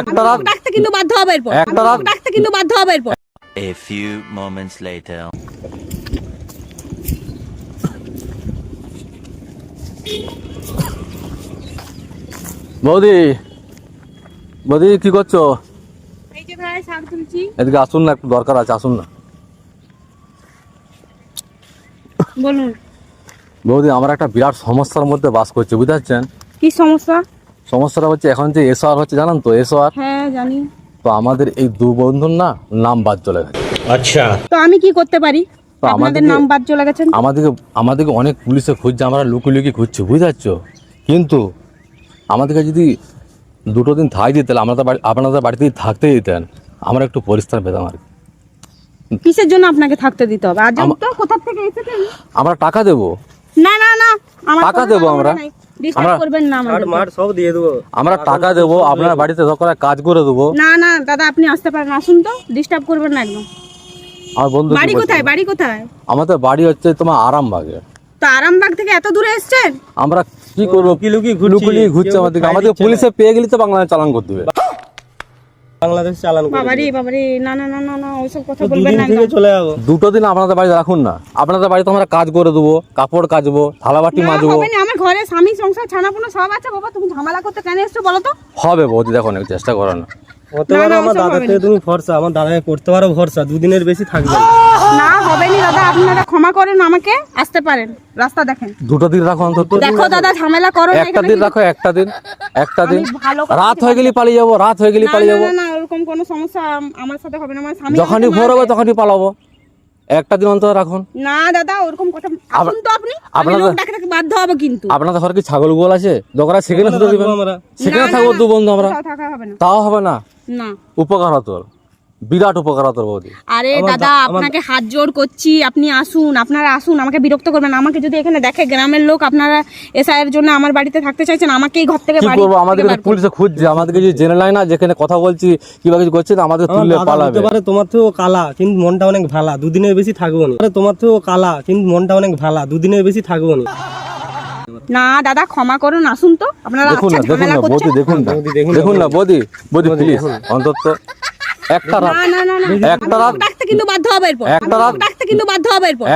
একটা রাত ডাকতে কিন্তু বাধ্য হবে এরপর। একটা রাত ডাকতে কিন্তু বাধ্য হবে এরপর। A few moments later. বৌদি বৌদি কি করছ? এই যে ভাই শাক তুলছি এদিকে আসুন না একটু দরকার আছে আসুন না। বলুন। বৌদি আমরা একটা বিরাট সমস্যার মধ্যে বাস করছি বুঝতে পারছেন? কি সমস্যা? সমস্যাটা হচ্ছে এখন যে এসআর হচ্ছে জানেন তো এসআর? হ্যাঁ জানি। তো আমাদের এই দু বন্ধুর না নাম বাদ চলে গেছে। আচ্ছা। তো আমি কি করতে পারি? তো আমাদেরকে- নাম বাদ চলে গেছে। আমাদেরকে আমাদেরকে অনেক পুলিশে খুঁজছে আমরা লুকি লুকি খুঁজছি বুঝতে পারছ কিন্তু আমাদেরকে যদি দুটো দিন থাই দিতে তাহলে আমরা তো বাড়ি- আপনাদের বাড়িতে থাকতে দিতেন। আমরা একটু পরিষ্কার পেতাম আর কি। কিসের জন্য আপনাকে থাকতে দিতে হবে? আজ তো কোথা থেকে এসেছেন? আমরা টাকা দেবো। না না না টাকা দেবো আমরা। আমরা- করবেন না আমাদের মাঠ সব দিয়ে দেবো। আমরা টাকা দেবো আপনার বাড়িতে দরকার কাজ করে দেবো। না না দাদা আপনি আসতে পারেন আসুন তো ডিস্টার্ব করবেন না একদম। আমার বন্ধু কি বাড়ি কোথায় বাড়ি কোথায়? আমাদের বাড়ি হচ্ছে তোমার আরামবাগে। তো আরামবাগ থেকে এত দূরে এসেছেন? আমরা কি করব? লুকি লুকি লুকুলি ঘুরছে। খাই আমাদের পুলিশে পেয়ে গেলে তো বাংলাদেশ চালান করতে দেবে। বাংলাদেশ চালান বাবারে বাবারে না না না না না ওইসব কথা বলবেন না থেকে চলে যাব। দুটো দিন আপনাদের বাড়িতে রাখুন না। আপনাদের বাড়িতে আমরা কাজ করে দেবো কাপড় কাচবো থালাবাটি না, মাজবো। ঘরে স্বামী সংসার ছানাপোনা সব আছে বাবা তুমি ঝামেলা করতে কেন এসছো বলো তো? হবে বৌদি দেখো না চেষ্টা করো না। হতে আমার তুমি ভরসা আমার দাদাকে করতে পারো ভরসা দুদিনের বেশি থাকবে না। হবে না দাদা আপনারা ক্ষমা করেন আমাকে আসতে পারেন রাস্তা দেখেন। দুটো দিন রাখো অন্তত। দেখো দাদা ঝামেলা করো না একটা দিন রাখো একটা দিন একটা দিন। রাত হয়ে গেলে পালিয়ে যাব রাত হয়ে গেলে পালিয়ে যাব। না, কোনো সমস্যা আমার সাথে হবে না আমার স্বামী যখনই ভোর হবে তখনই পালাবো। একটা দিন অন্তত রাখুন। না দাদা ওরকম কথা আসুন তো আপনি আমি লোক ডাকতে বাধ্য হব কিন্তু। আপনাদের ঘরে কি ছাগল গোয়াল আছে? দোকানে সেখানে শুধু দিবেন আমরা। সেখানে থাকব দু বন্ধু আমরা। থাকা হবে না। তাও হবে না। না। উপকার হতো। বিরাট উপকার হতো বৌদি। আরে দাদা আপনাকে হাত জোড় করছি আপনি আসুন আপনারা আসুন আমাকে বিরক্ত করবেন আমাকে যদি এখানে দেখে গ্রামের লোক আপনারা এসআইয়ের জন্য আমার বাড়িতে থাকতে চাইছেন আমাকেই ঘর থেকে কি বাড়ি করব? তো পুলিশে খুঁজছে আমাদেরকে যদি জেনে নেয় না যেখানে কথা বলছি কিবা কিছু করছে আমাদের তুললে পালাবে। পারে তোমার থেকেও কালা কিন্তু মনটা অনেক ভালা দুদিনের বেশি থাকব না। তোমার থেকেও কালা কিন্তু মনটা অনেক ভালা দুদিনের বেশি থাকব না। না দাদা ক্ষমা করুন আসুন তো। আপনারা দেখুন আচ্ছা ঝামেলা করছেন? দেখুন না। বৌদি, দেখুন না বৌদি। বৌদি প্লিজ অন্তত একটা রাত। না না না না। একটা রাত। ডাকতে কিন্তু বাধ্য হবে এরপর। একটা রাত। ডাকতে কিন্তু বাধ্য হবে এরপর।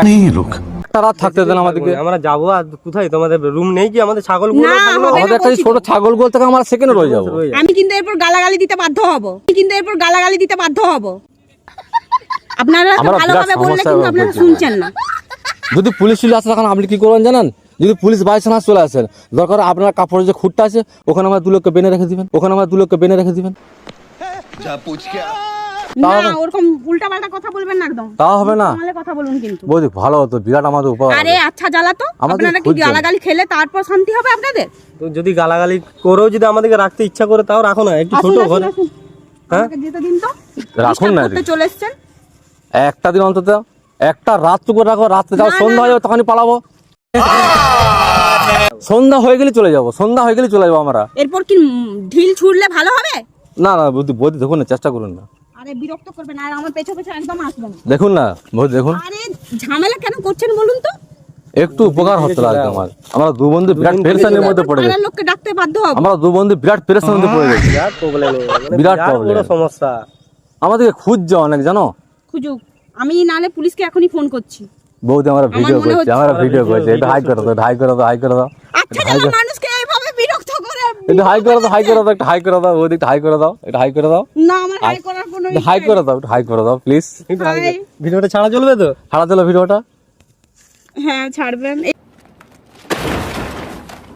একটা রাত থাকতে দেন আমাদেরকে। আমরা যাব আর কোথায়? তোমাদের রুম নেই কি? আমাদের ছাগল না, হবে না আমাদের একটা ছোট ছাগল গোল থেকে আমরা সেকেন্ডে রয়ে যাব। আমি কিন্তু এরপর গালাগালি দিতে বাধ্য হব। কিন্তু এরপর গালাগালি দিতে বাধ্য হব। আপনারা ভালোভাবে বললে কিন্তু আপনারা শুনছেন না। যদি পুলিশ চলে আসে তখন আপনি কি করবেন জানেন? যদি পুলিশ বাই চান্স চলে আসেন দরকার আপনার কাপড়ের যে খুঁটটা আছে ওখানে আমার দু লোককে বেঁধে রেখে দিবেন। ওখানে আমার দু লোককে বেঁধে রেখে দিবেন। না তাহলে- ওরকম উল্টা কথা বলবেন না একদম। তাও হবে না? তাহলে কথা বলুন কিন্তু। বৌদি ভালো হতো বিরাট আমাদের উপকার আরে আচ্ছা জ্বালা তো। আপনারা কি গালাগালি খেলে তারপর শান্তি হবে আপনাদের? তো যদি গালাগালি করেও যদি আমাদেরকে রাখতে ইচ্ছা করে তাও রাখো না একটু ছোট আসুন হ্যাঁ? যেতে দিন তো। রাখুন না Disturb করতে এদিকে। চলে এসেছেন। একটা দিন অন্তত একটা রাত টুকু রাখো রাত্রে যাও সন্ধ্যা হয়ে যাবে তখনই পালাবো। সন্ধ্যা হয়ে গেলে চলে যাব সন্ধ্যা হয়ে গেলে চলে যাব আমরা। এরপর কি ঢিল ছুড়লে ভালো হবে? না না বৌদি বৌদি দেখুন না চেষ্টা করুন না। আরে বিরক্ত করবেন আর আমার পেছনে পেছনে একদম আসবেন না। দেখুন না বৌদি দেখুন। আরে ঝামেলা কেন করছেন বলুন তো? একটু উপকার হতো লাগবে আমার। আমরা দু বন্ধু বিরাট পেরেশানির মধ্যে পড়ে গেছি। লোককে ডাকতে বাধ্য হব। আমরা দু বন্ধু বিরাট পেরেশানির মধ্যে পড়ে গেছি। বিরাট প্রবলেম বিরাট বিরাট। বড় সমস্যা। আমাদেরকে খুঁজছে অনেক জানো? খুঁজুক। আমি নালে পুলিশকে এখনই ফোন করছি। বৌদি আমরা ভিডিও মনে করছি আমরা ভিডিও করছি। এটা হাই করে দাও হাই করে দাও হাই করে দাও। আচ্ছা মানুষকে বিরক্ত এটা হাই করে দাও হাই করে দাও একটা হাই করে দাও ওই দিকটা হাই করে দাও এটা হাই করে দাও। না আমার হাই করার কোনো হাই করে দাও একটু হাই করে দাও প্লিজ ভিডিওটা ছাড়া চলবে তো? ছাড়া চলো ভিডিওটা হ্যাঁ ছাড়বেন।